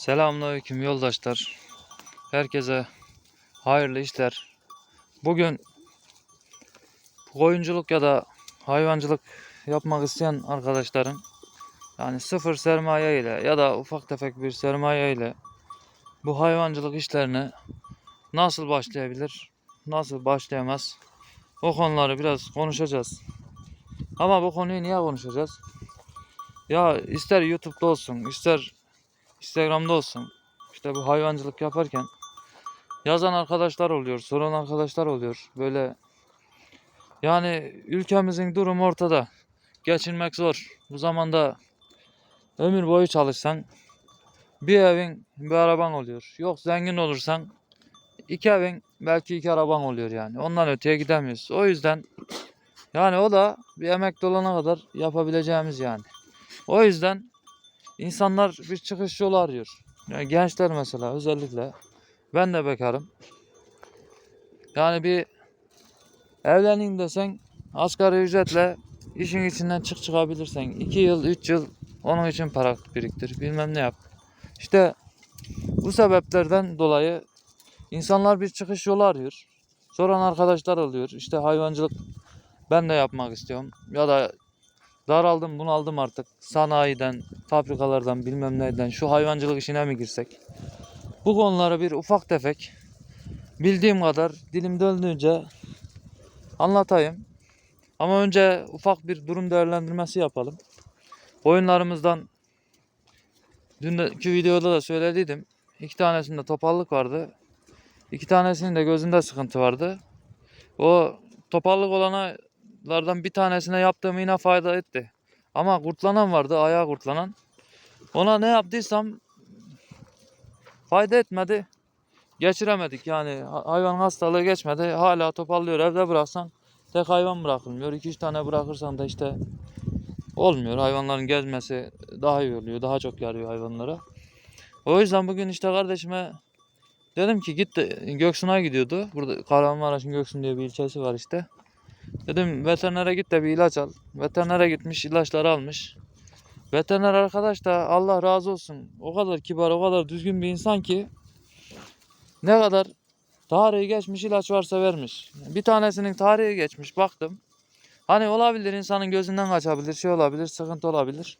Selamünaleyküm yoldaşlar. Herkese hayırlı işler. Bugün koyunculuk ya da hayvancılık yapmak isteyen arkadaşların yani sıfır sermaye ile ya da ufak tefek bir sermaye ile bu hayvancılık işlerine nasıl başlayabilir, nasıl başlayamaz o konuları biraz konuşacağız. Ama bu konuyu niye konuşacağız? Ya ister YouTube'da olsun, ister Instagram'da olsun. İşte bu hayvancılık yaparken yazan arkadaşlar oluyor, soran arkadaşlar oluyor. Böyle yani ülkemizin durumu ortada. Geçinmek zor. Bu zamanda ömür boyu çalışsan bir evin bir araban oluyor. Yok zengin olursan iki evin belki iki araban oluyor yani. Ondan öteye gidemiyoruz. O yüzden yani o da bir emekli olana kadar yapabileceğimiz yani. O yüzden İnsanlar bir çıkış yolu arıyor. Yani gençler mesela özellikle. Ben de bekarım. Yani bir evleneyim desen asgari ücretle işin içinden çık çıkabilirsen 2 yıl 3 yıl onun için para biriktir bilmem ne yap. İşte bu sebeplerden dolayı insanlar bir çıkış yolu arıyor. Soran arkadaşlar oluyor. İşte hayvancılık ben de yapmak istiyorum. Ya da daraldım bunaldım artık. Sanayiden, fabrikalardan bilmem neyden şu hayvancılık işine mi girsek? Bu konuları bir ufak tefek bildiğim kadar dilim döndüğünce anlatayım. Ama önce ufak bir durum değerlendirmesi yapalım. Oyunlarımızdan dünkü videoda da söylediydim. İki tanesinde topallık vardı. İki tanesinin de gözünde sıkıntı vardı. O topallık olanlardan bir tanesine yaptığım yine fayda etti. Ama kurtlanan vardı, ayağı kurtlanan. Ona ne yaptıysam fayda etmedi. Geçiremedik yani Ha- hayvan hastalığı geçmedi. Hala topallıyor. Evde bıraksan tek hayvan bırakılmıyor. 2-3 tane bırakırsan da işte olmuyor. Hayvanların gezmesi daha iyi oluyor. Daha çok yarıyor hayvanlara. O yüzden bugün işte kardeşime dedim ki git Göksu'na gidiyordu. Burada Kahramanmaraş'ın Göksun diye bir ilçesi var işte. Dedim veterinere git de bir ilaç al. Veterinere gitmiş ilaçları almış. Veteriner arkadaş da Allah razı olsun. O kadar kibar, o kadar düzgün bir insan ki ne kadar tarihi geçmiş ilaç varsa vermiş. Bir tanesinin tarihi geçmiş baktım. Hani olabilir insanın gözünden kaçabilir, şey olabilir, sıkıntı olabilir.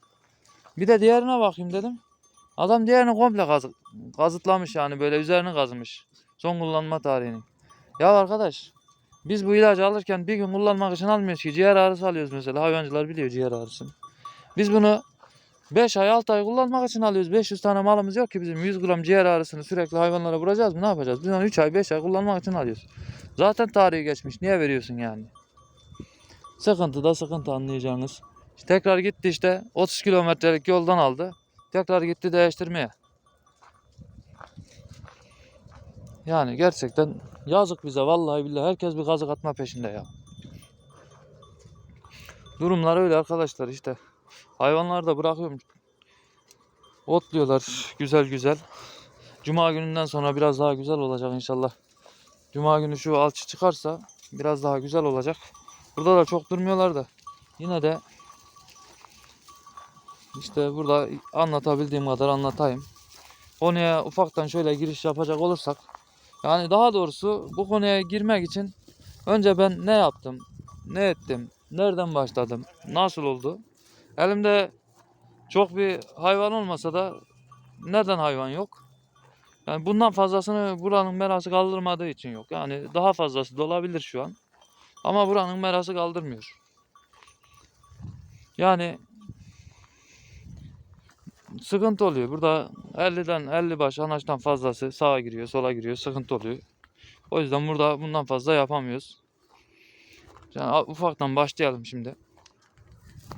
Bir de diğerine bakayım dedim. Adam diğerini komple kazı- kazıtlamış yani böyle üzerini kazımış. Son kullanma tarihini. Ya arkadaş biz bu ilacı alırken bir gün kullanmak için almıyoruz ki. Ciğer ağrısı alıyoruz mesela. Hayvancılar biliyor ciğer ağrısını. Biz bunu 5 ay 6 ay kullanmak için alıyoruz. 500 tane malımız yok ki bizim 100 gram ciğer ağrısını sürekli hayvanlara vuracağız mı? Ne yapacağız? Biz onu 3 ay 5 ay kullanmak için alıyoruz. Zaten tarihi geçmiş. Niye veriyorsun yani? Sıkıntı da sıkıntı anlayacağınız. İşte tekrar gitti işte 30 kilometrelik yoldan aldı. Tekrar gitti değiştirmeye. Yani gerçekten yazık bize vallahi billahi herkes bir kazık atma peşinde ya. Durumlar öyle arkadaşlar işte. Hayvanları da bırakıyorum. Otluyorlar güzel güzel. Cuma gününden sonra biraz daha güzel olacak inşallah. Cuma günü şu alçı çıkarsa biraz daha güzel olacak. Burada da çok durmuyorlar da. Yine de işte burada anlatabildiğim kadar anlatayım. Konuya ufaktan şöyle giriş yapacak olursak yani daha doğrusu bu konuya girmek için önce ben ne yaptım, ne ettim, nereden başladım, nasıl oldu? Elimde çok bir hayvan olmasa da neden hayvan yok? Yani bundan fazlasını buranın merası kaldırmadığı için yok. Yani daha fazlası da olabilir şu an. Ama buranın merası kaldırmıyor. Yani sıkıntı oluyor. Burada 50'den 50 baş anaçtan fazlası sağa giriyor, sola giriyor. Sıkıntı oluyor. O yüzden burada bundan fazla yapamıyoruz. Yani ufaktan başlayalım şimdi.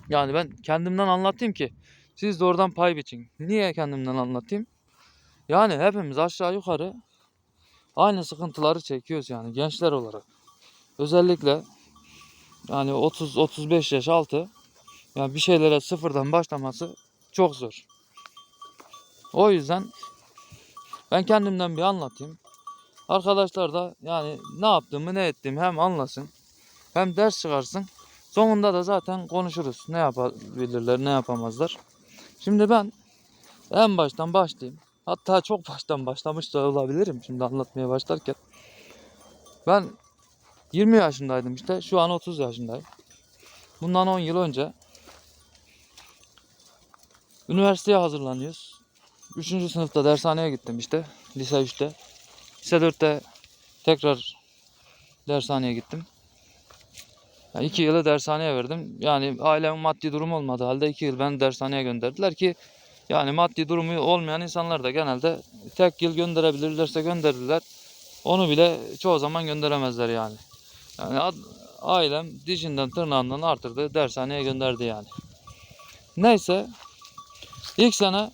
Yani ben kendimden anlatayım ki siz de oradan pay biçin. Niye kendimden anlatayım? Yani hepimiz aşağı yukarı aynı sıkıntıları çekiyoruz yani gençler olarak. Özellikle yani 30-35 yaş altı yani bir şeylere sıfırdan başlaması çok zor. O yüzden ben kendimden bir anlatayım. Arkadaşlar da yani ne yaptığımı ne ettiğimi hem anlasın hem ders çıkarsın. Sonunda da zaten konuşuruz. Ne yapabilirler ne yapamazlar. Şimdi ben en baştan başlayayım. Hatta çok baştan başlamış da olabilirim şimdi anlatmaya başlarken. Ben 20 yaşındaydım işte. Şu an 30 yaşındayım. Bundan 10 yıl önce üniversiteye hazırlanıyoruz. 3. sınıfta dershaneye gittim işte. Lise 3'te. Lise 4'te tekrar dershaneye gittim. Yani iki yılı dershaneye verdim. Yani ailemin maddi durumu olmadığı halde iki yıl beni dershaneye gönderdiler ki yani maddi durumu olmayan insanlar da genelde tek yıl gönderebilirlerse gönderirler. Onu bile çoğu zaman gönderemezler yani. Yani ailem dişinden tırnağından artırdı dershaneye gönderdi yani. Neyse ilk sene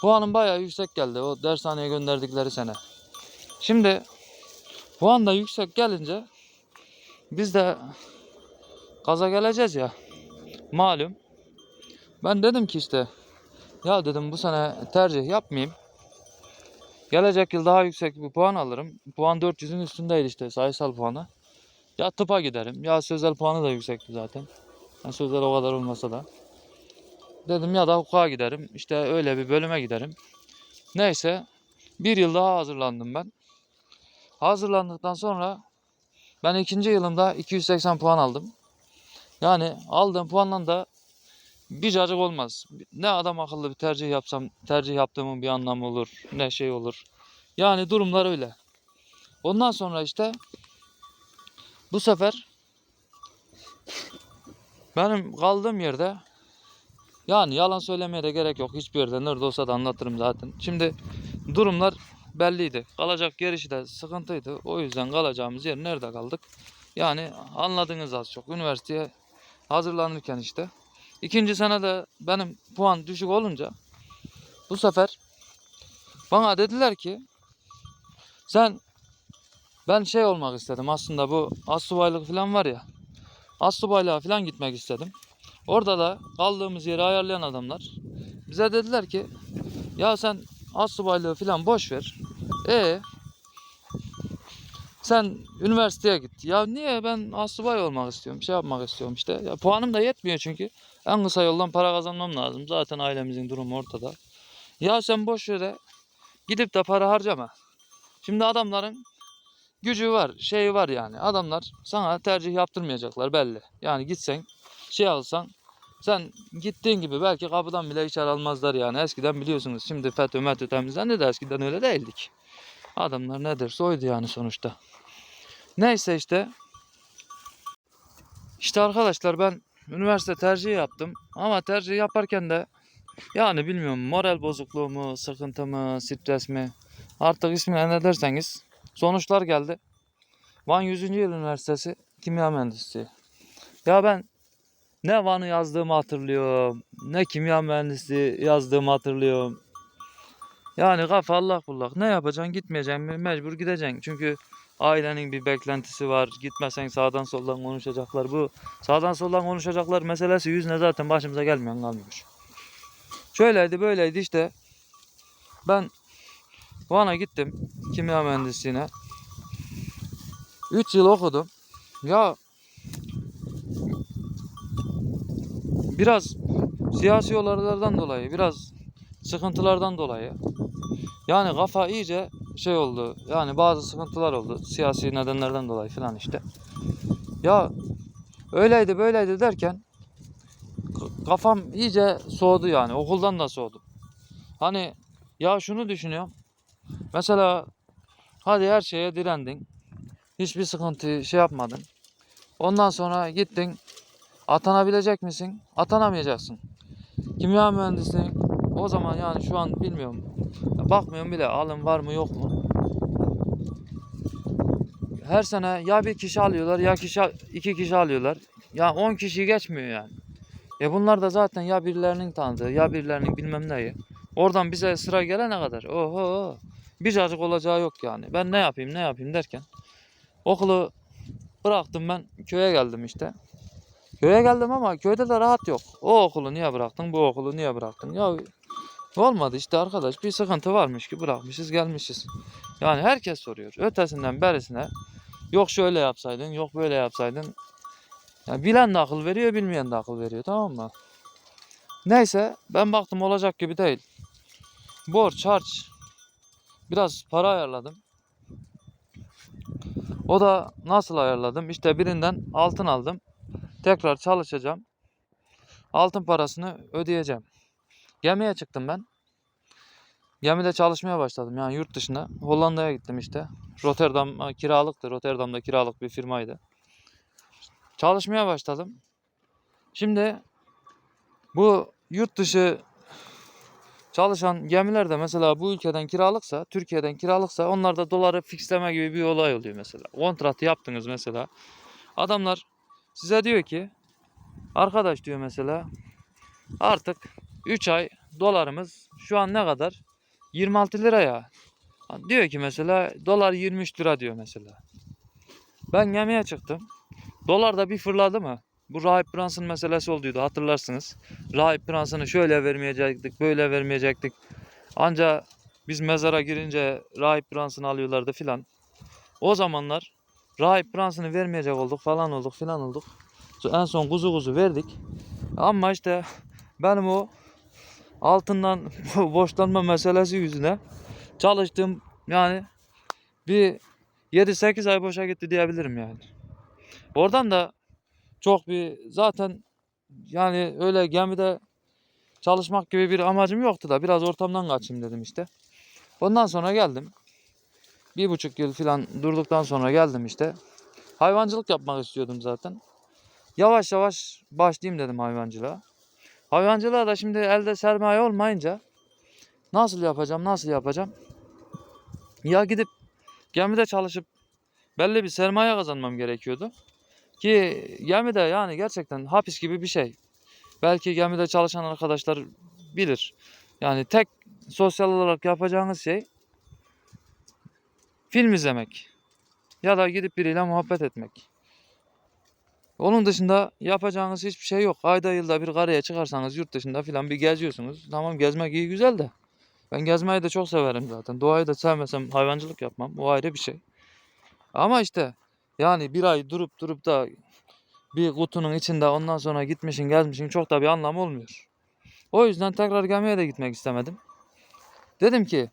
puanım bayağı yüksek geldi o dershaneye gönderdikleri sene. Şimdi puan da yüksek gelince biz de gaza geleceğiz ya. Malum. Ben dedim ki işte ya dedim bu sene tercih yapmayayım. Gelecek yıl daha yüksek bir puan alırım. Puan 400'ün üstündeydi işte sayısal puanı. Ya tıpa giderim. Ya sözel puanı da yüksekti zaten. Yani sözel o kadar olmasa da. Dedim ya da hukuka giderim. İşte öyle bir bölüme giderim. Neyse. Bir yıl daha hazırlandım ben. Hazırlandıktan sonra ben ikinci yılımda 280 puan aldım. Yani aldığım puanla da bir cacık olmaz. Ne adam akıllı bir tercih yapsam tercih yaptığımın bir anlamı olur. Ne şey olur. Yani durumlar öyle. Ondan sonra işte bu sefer benim kaldığım yerde yani yalan söylemeye de gerek yok. Hiçbir yerde nerede olsa da anlatırım zaten. Şimdi durumlar belliydi. Kalacak yer işi de sıkıntıydı. O yüzden kalacağımız yer nerede kaldık? Yani anladınız az çok. Üniversiteye hazırlanırken işte. İkinci sene de benim puan düşük olunca bu sefer bana dediler ki sen ben şey olmak istedim aslında bu astsubaylık falan var ya astsubaylığa falan gitmek istedim. Orada da kaldığımız yeri ayarlayan adamlar bize dediler ki ya sen astsubaylığı falan boş ver. E sen üniversiteye git. Ya niye ben asubay olmak istiyorum, şey yapmak istiyorum işte. Ya puanım da yetmiyor çünkü. En kısa yoldan para kazanmam lazım. Zaten ailemizin durumu ortada. Ya sen boş yere gidip de para harcama. Şimdi adamların gücü var, şeyi var yani. Adamlar sana tercih yaptırmayacaklar belli. Yani gitsen, şey alsan, sen gittiğin gibi belki kapıdan bile içeri almazlar yani. Eskiden biliyorsunuz şimdi FETÖ METÖ temizlendi de eskiden öyle değildik. Adamlar ne derse oydu yani sonuçta. Neyse işte. İşte arkadaşlar ben üniversite tercihi yaptım. Ama tercih yaparken de yani bilmiyorum moral bozukluğu mu, sıkıntı mı, stres mi artık ismine ne derseniz sonuçlar geldi. Van 100. Yıl Üniversitesi Kimya Mühendisliği. Ya ben ne Van'ı yazdığımı hatırlıyorum, ne kimya mühendisliği yazdığımı hatırlıyorum. Yani kafa allak bullak. Ne yapacaksın? Gitmeyeceksin. mi? Mecbur gideceksin. Çünkü ailenin bir beklentisi var. Gitmesen sağdan soldan konuşacaklar. Bu sağdan soldan konuşacaklar meselesi yüzüne zaten başımıza gelmeyen kalmıyor. Şöyleydi böyleydi işte. Ben Van'a gittim. Kimya mühendisliğine. 3 yıl okudum. Ya biraz siyasi olaylardan dolayı, biraz sıkıntılardan dolayı yani kafa iyice şey oldu. Yani bazı sıkıntılar oldu. Siyasi nedenlerden dolayı falan işte. Ya öyleydi böyleydi derken kafam iyice soğudu yani. Okuldan da soğudum. Hani ya şunu düşünüyorum. Mesela hadi her şeye direndin. Hiçbir sıkıntı şey yapmadın. Ondan sonra gittin. Atanabilecek misin? Atanamayacaksın. Kimya mühendisliği o zaman yani şu an bilmiyorum. Bakmıyorum bile alım var mı yok mu. Her sene ya bir kişi alıyorlar ya kişi iki kişi alıyorlar. Ya 10 kişi geçmiyor yani. E bunlar da zaten ya birilerinin tanıdığı ya birilerinin bilmem neyi. Oradan bize sıra gelene kadar oho bir cacık olacağı yok yani. Ben ne yapayım ne yapayım derken okulu bıraktım ben köye geldim işte. Köye geldim ama köyde de rahat yok. O okulu niye bıraktın bu okulu niye bıraktın? Ya Olmadı işte arkadaş bir sıkıntı varmış ki bırakmışız gelmişiz. Yani herkes soruyor. Ötesinden berisine yok şöyle yapsaydın yok böyle yapsaydın. Yani bilen de akıl veriyor bilmeyen de akıl veriyor tamam mı? Neyse ben baktım olacak gibi değil. borç, harç biraz para ayarladım. O da nasıl ayarladım? İşte birinden altın aldım. Tekrar çalışacağım. Altın parasını ödeyeceğim. Gemiye çıktım ben. Gemide çalışmaya başladım yani yurt dışına. Hollanda'ya gittim işte. Rotterdam kiralıktı. Rotterdam'da kiralık bir firmaydı. Çalışmaya başladım. Şimdi bu yurt dışı çalışan gemiler de mesela bu ülkeden kiralıksa, Türkiye'den kiralıksa onlarda doları fixleme gibi bir olay oluyor mesela. Kontratı yaptınız mesela. Adamlar size diyor ki arkadaş diyor mesela artık 3 ay dolarımız şu an ne kadar? 26 lira ya. Diyor ki mesela dolar 23 lira diyor mesela. Ben gemiye çıktım. Dolar da bir fırladı mı? Bu Rahip Brunson meselesi olduydu hatırlarsınız. Rahip Brunson'ı şöyle vermeyecektik, böyle vermeyecektik. Anca biz mezara girince Rahip Brunson'ı alıyorlardı filan. O zamanlar Rahip Brunson'ı vermeyecek olduk falan olduk filan olduk. En son kuzu kuzu verdik. Ama işte benim o altından borçlanma meselesi yüzüne çalıştığım yani bir 7-8 ay boşa gitti diyebilirim yani. Oradan da çok bir zaten yani öyle gemide çalışmak gibi bir amacım yoktu da biraz ortamdan kaçayım dedim işte. Ondan sonra geldim. Bir buçuk yıl falan durduktan sonra geldim işte. Hayvancılık yapmak istiyordum zaten. Yavaş yavaş başlayayım dedim hayvancılığa. Hayvancılığa da şimdi elde sermaye olmayınca nasıl yapacağım, nasıl yapacağım? Ya gidip gemide çalışıp belli bir sermaye kazanmam gerekiyordu. Ki gemide yani gerçekten hapis gibi bir şey. Belki gemide çalışan arkadaşlar bilir. Yani tek sosyal olarak yapacağınız şey film izlemek. Ya da gidip biriyle muhabbet etmek. Onun dışında yapacağınız hiçbir şey yok. Ayda yılda bir karaya çıkarsanız yurt dışında filan bir geziyorsunuz. Tamam gezmek iyi güzel de. Ben gezmeyi de çok severim zaten. Doğayı da sevmesem hayvancılık yapmam. O ayrı bir şey. Ama işte yani bir ay durup durup da bir kutunun içinde ondan sonra gitmişin gezmişin çok da bir anlamı olmuyor. O yüzden tekrar gemiye de gitmek istemedim. Dedim ki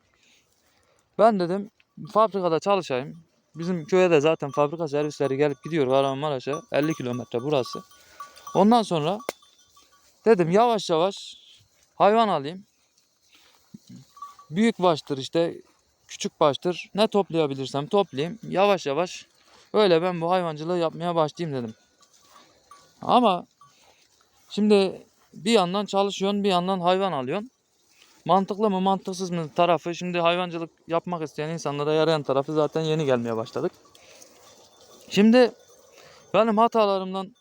ben dedim fabrikada çalışayım. Bizim köye de zaten fabrika servisleri gelip gidiyor Kahramanmaraş'a 50 kilometre burası. Ondan sonra dedim yavaş yavaş hayvan alayım. Büyük baştır işte küçük baştır ne toplayabilirsem toplayayım. Yavaş yavaş öyle ben bu hayvancılığı yapmaya başlayayım dedim. Ama şimdi bir yandan çalışıyorsun bir yandan hayvan alıyorsun. Mantıklı mı mantıksız mı tarafı şimdi hayvancılık yapmak isteyen insanlara yarayan tarafı zaten yeni gelmeye başladık. Şimdi benim hatalarımdan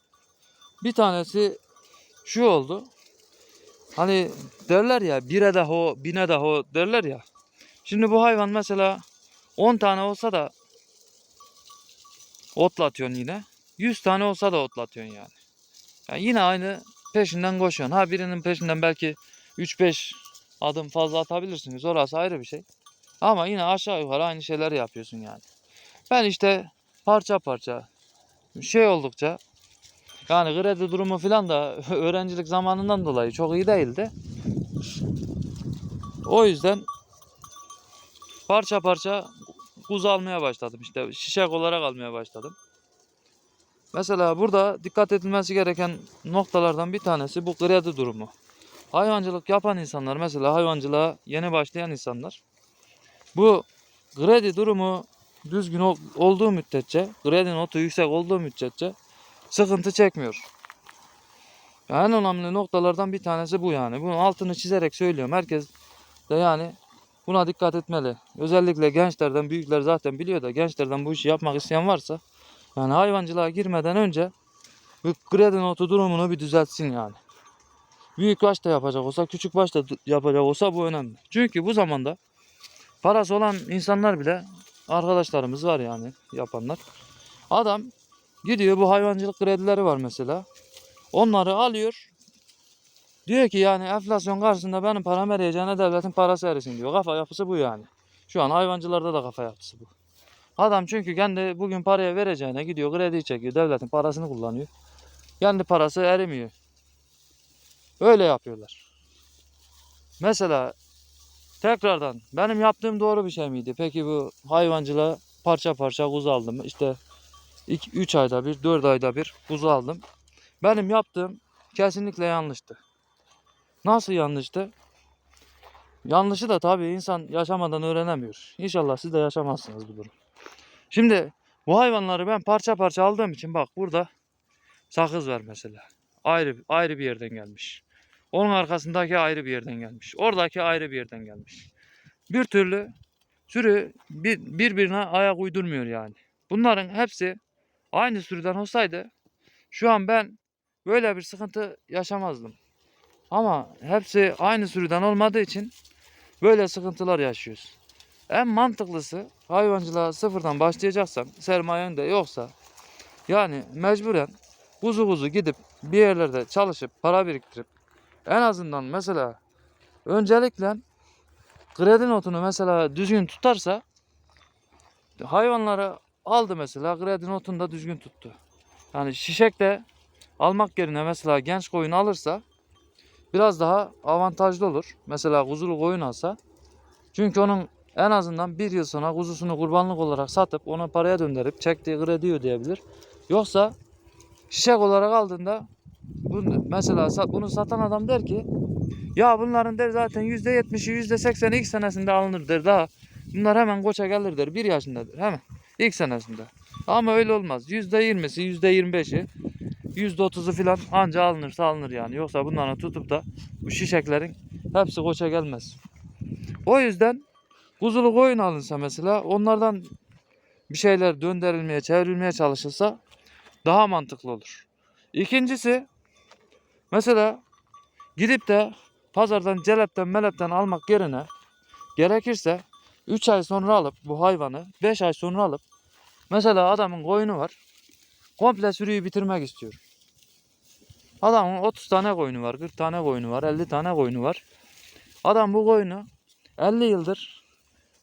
bir tanesi şu oldu. Hani derler ya bire de ho bine de ho derler ya. Şimdi bu hayvan mesela 10 tane olsa da otlatıyorsun yine. 100 tane olsa da otlatıyorsun yani. yani yine aynı peşinden koşuyorsun. Ha birinin peşinden belki 3-5 adım fazla atabilirsiniz. Orası ayrı bir şey. Ama yine aşağı yukarı aynı şeyler yapıyorsun yani. Ben işte parça parça şey oldukça yani kredi durumu falan da öğrencilik zamanından dolayı çok iyi değildi. O yüzden parça parça kuzu almaya başladım. İşte şişek olarak almaya başladım. Mesela burada dikkat edilmesi gereken noktalardan bir tanesi bu kredi durumu. Hayvancılık yapan insanlar mesela hayvancılığa yeni başlayan insanlar bu kredi durumu düzgün ol- olduğu müddetçe, kredi notu yüksek olduğu müddetçe sıkıntı çekmiyor. En önemli noktalardan bir tanesi bu yani. Bunun altını çizerek söylüyorum. Herkes de yani buna dikkat etmeli. Özellikle gençlerden, büyükler zaten biliyor da gençlerden bu işi yapmak isteyen varsa yani hayvancılığa girmeden önce bu kredi notu durumunu bir düzeltsin yani. Büyük baş da yapacak olsa, küçük baş da yapacak olsa bu önemli. Çünkü bu zamanda parası olan insanlar bile arkadaşlarımız var yani yapanlar. Adam gidiyor bu hayvancılık kredileri var mesela. Onları alıyor. Diyor ki yani enflasyon karşısında benim param eriyeceğine devletin parası erisin diyor. Kafa yapısı bu yani. Şu an hayvancılarda da kafa yapısı bu. Adam çünkü kendi bugün paraya vereceğine gidiyor kredi çekiyor. Devletin parasını kullanıyor. Kendi parası erimiyor. Öyle yapıyorlar. Mesela Tekrardan benim yaptığım doğru bir şey miydi? Peki bu hayvancılığa parça parça kuzu aldım. İşte 3 ayda bir, 4 ayda bir kuzu aldım. Benim yaptığım kesinlikle yanlıştı. Nasıl yanlıştı? Yanlışı da tabii insan yaşamadan öğrenemiyor. İnşallah siz de yaşamazsınız bu durum. Şimdi bu hayvanları ben parça parça aldığım için bak burada sakız var mesela. Ayrı ayrı bir yerden gelmiş. Onun arkasındaki ayrı bir yerden gelmiş. Oradaki ayrı bir yerden gelmiş. Bir türlü sürü bir, birbirine ayak uydurmuyor yani. Bunların hepsi aynı sürüden olsaydı şu an ben böyle bir sıkıntı yaşamazdım. Ama hepsi aynı sürüden olmadığı için böyle sıkıntılar yaşıyoruz. En mantıklısı hayvancılığa sıfırdan başlayacaksan sermayen de yoksa yani mecburen kuzu kuzu gidip bir yerlerde çalışıp para biriktirip en azından mesela öncelikle kredi notunu mesela düzgün tutarsa hayvanları aldı mesela kredi notunu da düzgün tuttu. Yani şişek de almak yerine mesela genç koyun alırsa biraz daha avantajlı olur. Mesela kuzulu koyun alsa. Çünkü onun en azından bir yıl sonra kuzusunu kurbanlık olarak satıp onu paraya döndürüp çektiği krediyi ödeyebilir. Yoksa şişek olarak aldığında bunu, mesela bunu satan adam der ki ya bunların der zaten %70'i %80'i ilk senesinde alınır der daha. Bunlar hemen koça gelir der. Bir yaşındadır hemen. ilk senesinde. Ama öyle olmaz. %20'si %25'i %30'u filan anca alınırsa alınır yani. Yoksa bunları tutup da bu şişeklerin hepsi koça gelmez. O yüzden kuzulu koyun alınsa mesela onlardan bir şeyler döndürülmeye, çevrilmeye çalışılsa daha mantıklı olur. İkincisi mesela gidip de pazardan celepten melepten almak yerine gerekirse 3 ay sonra alıp bu hayvanı 5 ay sonra alıp mesela adamın koyunu var komple sürüyü bitirmek istiyor. Adamın 30 tane koyunu var, 40 tane koyunu var, 50 tane koyunu var. Adam bu koyunu 50 yıldır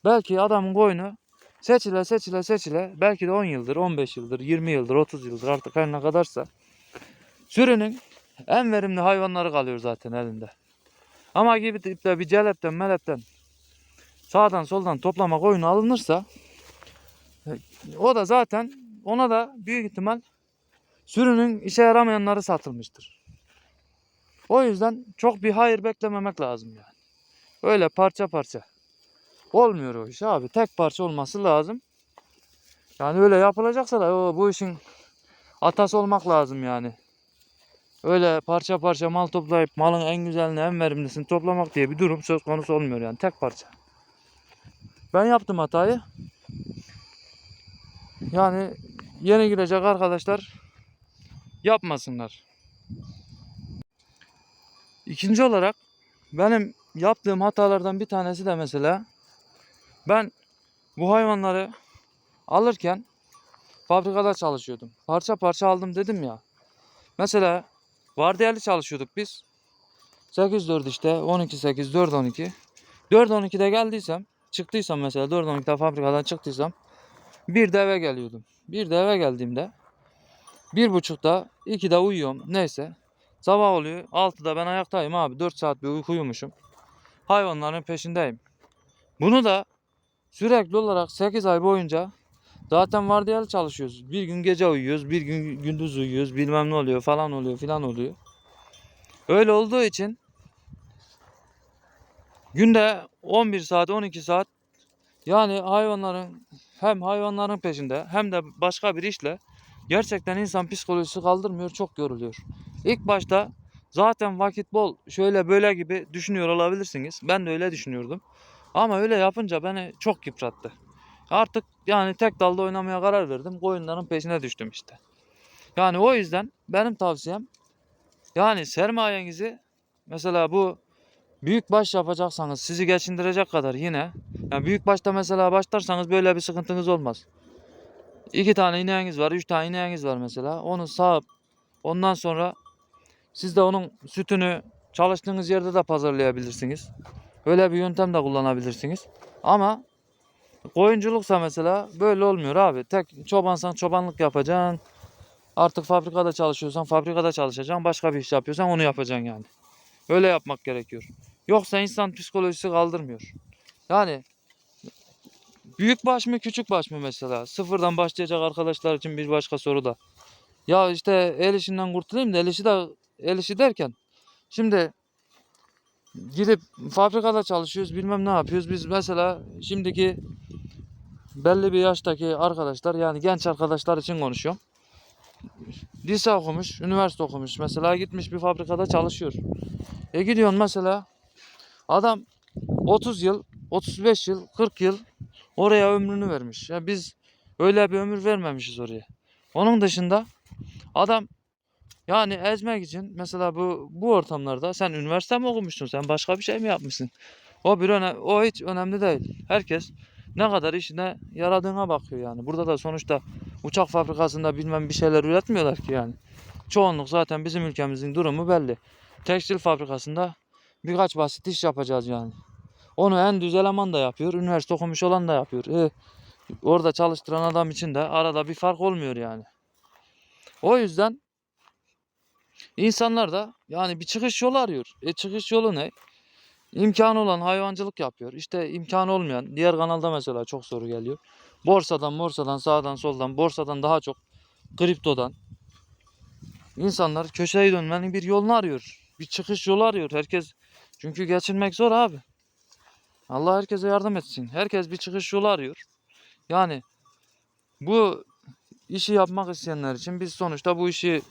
belki adamın koyunu seçile seçile seçile belki de 10 yıldır, 15 yıldır, 20 yıldır, 30 yıldır artık her ne kadarsa sürünün en verimli hayvanları kalıyor zaten elinde. Ama gidip de bir celepten melepten sağdan soldan toplama koyunu alınırsa e, o da zaten ona da büyük ihtimal sürünün işe yaramayanları satılmıştır. O yüzden çok bir hayır beklememek lazım yani. Öyle parça parça. Olmuyor o iş abi. Tek parça olması lazım. Yani öyle yapılacaksa da o, bu işin atası olmak lazım yani. Öyle parça parça mal toplayıp malın en güzelini en verimlisini toplamak diye bir durum söz konusu olmuyor yani tek parça. Ben yaptım hatayı. Yani yeni girecek arkadaşlar yapmasınlar. İkinci olarak benim yaptığım hatalardan bir tanesi de mesela ben bu hayvanları alırken fabrikada çalışıyordum. Parça parça aldım dedim ya. Mesela vardiyalı çalışıyorduk biz. 8-4 işte 12-8 4-12. 4-12'de geldiysem çıktıysam mesela 4-12'de fabrikadan çıktıysam bir de eve geliyordum. Bir de eve geldiğimde bir buçukta, iki de uyuyorum. Neyse. Sabah oluyor. Altıda ben ayaktayım abi. 4 saat bir uyku uyumuşum. Hayvanların peşindeyim. Bunu da sürekli olarak 8 ay boyunca zaten vardiyalı çalışıyoruz. Bir gün gece uyuyoruz, bir gün gündüz uyuyoruz. Bilmem ne oluyor falan oluyor filan oluyor. Öyle olduğu için günde 11 saat 12 saat yani hayvanların hem hayvanların peşinde hem de başka bir işle gerçekten insan psikolojisi kaldırmıyor, çok yoruluyor. İlk başta zaten vakit bol, şöyle böyle gibi düşünüyor olabilirsiniz. Ben de öyle düşünüyordum. Ama öyle yapınca beni çok yıprattı. Artık yani tek dalda oynamaya karar verdim. Koyunların peşine düştüm işte. Yani o yüzden benim tavsiyem yani sermayenizi mesela bu büyük baş yapacaksanız sizi geçindirecek kadar yine yani büyük başta mesela başlarsanız böyle bir sıkıntınız olmaz. İki tane ineğiniz var, üç tane ineğiniz var mesela. Onu sağıp ondan sonra siz de onun sütünü çalıştığınız yerde de pazarlayabilirsiniz. Öyle bir yöntem de kullanabilirsiniz. Ama koyunculuksa mesela böyle olmuyor abi. Tek çobansan çobanlık yapacaksın. Artık fabrikada çalışıyorsan fabrikada çalışacaksın. Başka bir iş yapıyorsan onu yapacaksın yani. Öyle yapmak gerekiyor. Yoksa insan psikolojisi kaldırmıyor. Yani büyük baş mı küçük baş mı mesela? Sıfırdan başlayacak arkadaşlar için bir başka soru da. Ya işte el işinden kurtulayım da el işi de el işi derken şimdi gidip fabrikada çalışıyoruz bilmem ne yapıyoruz. Biz mesela şimdiki belli bir yaştaki arkadaşlar yani genç arkadaşlar için konuşuyorum. Lise okumuş, üniversite okumuş. Mesela gitmiş bir fabrikada çalışıyor. E gidiyorsun mesela adam 30 yıl, 35 yıl, 40 yıl oraya ömrünü vermiş. Ya biz öyle bir ömür vermemişiz oraya. Onun dışında adam yani ezmek için mesela bu bu ortamlarda sen üniversite mi okumuşsun? Sen başka bir şey mi yapmışsın? O bir öne, o hiç önemli değil. Herkes ne kadar işine yaradığına bakıyor yani. Burada da sonuçta uçak fabrikasında bilmem bir şeyler üretmiyorlar ki yani. Çoğunluk zaten bizim ülkemizin durumu belli. Tekstil fabrikasında birkaç basit iş yapacağız yani. Onu en düz eleman da yapıyor. Üniversite okumuş olan da yapıyor. E, orada çalıştıran adam için de arada bir fark olmuyor yani. O yüzden insanlar da yani bir çıkış yolu arıyor. E çıkış yolu ne? İmkanı olan hayvancılık yapıyor. İşte imkanı olmayan diğer kanalda mesela çok soru geliyor. Borsadan, borsadan, sağdan, soldan, borsadan daha çok kriptodan insanlar köşeyi dönmenin bir yolunu arıyor. Bir çıkış yolu arıyor. Herkes çünkü geçinmek zor abi. Allah herkese yardım etsin. Herkes bir çıkış yolu arıyor. Yani bu işi yapmak isteyenler için biz sonuçta bu işi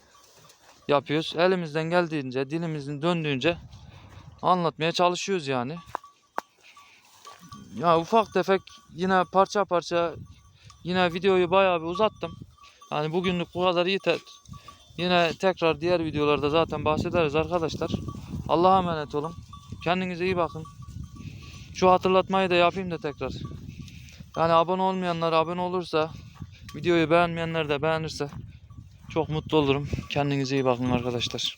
yapıyoruz. Elimizden geldiğince, dilimizin döndüğünce anlatmaya çalışıyoruz yani. Ya ufak tefek yine parça parça yine videoyu bayağı bir uzattım. Yani bugünlük bu kadar yeter. Yine tekrar diğer videolarda zaten bahsederiz arkadaşlar. Allah'a emanet olun. Kendinize iyi bakın. Şu hatırlatmayı da yapayım da tekrar. Yani abone olmayanlar abone olursa, videoyu beğenmeyenler de beğenirse çok mutlu olurum. Kendinize iyi bakın arkadaşlar.